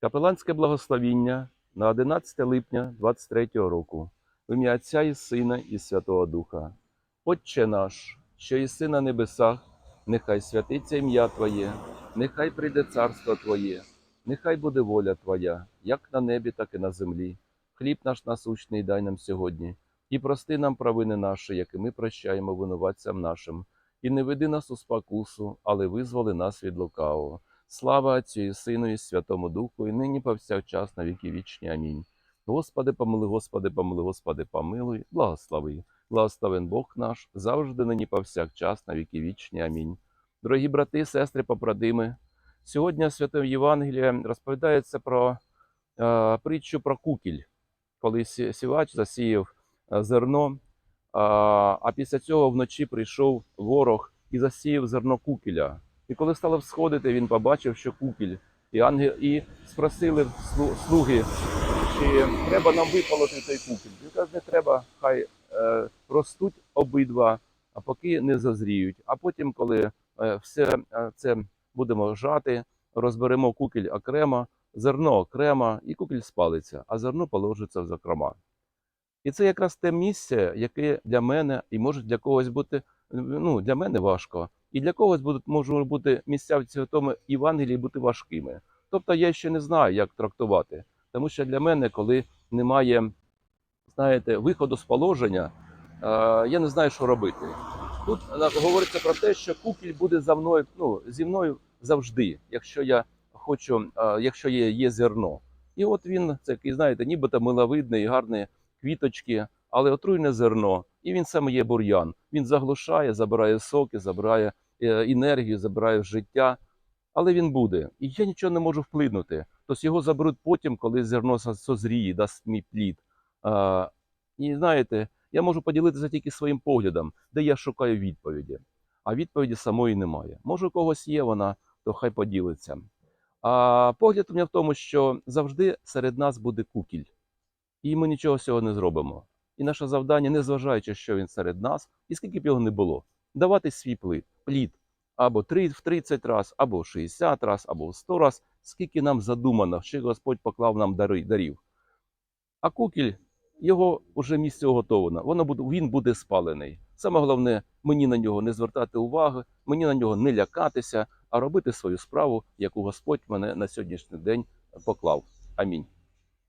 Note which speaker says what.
Speaker 1: Капеланське благословіння на 11 липня 23 року. В ім'я Отця і Сина і Святого Духа. Отче наш, що єси на небесах, нехай святиться ім'я Твоє, нехай прийде царство Твоє, нехай буде воля Твоя, як на небі, так і на землі. Хліб наш насущний дай нам сьогодні, і прости нам провини наші, як і ми прощаємо винуватцям нашим. І не веди нас у спокусу, але визволи нас від лукавого. Слава Отцю і Сину і Святому Духу, і нині повсякчас на віки вічні. Амінь. Господи, помилуй, Господи, помилуй, Господи, помилуй, благослови. Благословен Бог наш, завжди нині повсякчас на віки вічні. Амінь. Дорогі брати, сестри, побратими, сьогодні в Святому Євангелії розповідається про е, притчу про кукіль, коли сівач засіяв е, зерно, а, а після цього вночі прийшов ворог і засіяв зерно кукіля. І коли стало всходити, він побачив, що кукіль, і ангел, і спросили слуги, чи треба нам випалити той кукіль. Він каже, не треба, хай е, ростуть обидва, а поки не зазріють. А потім, коли е, все е, це будемо жати, розберемо кукіль окремо, зерно окремо, і кукіль спалиться, а зерно положиться в закрома. І це якраз те місце, яке для мене і може для когось бути ну, для мене важко, і для когось будуть можуть бути місця в цьому Євангелії бути важкими. Тобто я ще не знаю, як трактувати. Тому що для мене, коли немає, знаєте, виходу з положення, е, я не знаю, що робити. Тут е, говориться про те, що кукіль буде за мною, ну, зі мною завжди, якщо я хочу, е, якщо є, є зерно. І от він такий, знаєте, нібито миловидний, гарний квіточки, але отруйне зерно. І він саме є бур'ян. Він заглушає, забирає соки, забирає е, енергію, забирає життя. Але він буде. І я нічого не можу вплинути. Тобто його заберуть потім, коли зерно созріє, дасть мій плід. А, і знаєте, я можу поділитися тільки своїм поглядом, де я шукаю відповіді. А відповіді самої немає. Може, у когось є вона, то хай поділиться. А погляд у мене в тому, що завжди серед нас буде кукіль, і ми нічого з цього не зробимо. І наше завдання, незважаючи, що він серед нас, і скільки б його не було, давати свій плід, плід або в 30 раз, або в 60 раз, або в 100 раз, скільки нам задумано, що Господь поклав нам дари, дарів. А кукіль, його вже місце готовано, воно буде, він буде спалений. Саме головне, мені на нього не звертати уваги, мені на нього не лякатися, а робити свою справу, яку Господь мене на сьогоднішній день поклав. Амінь.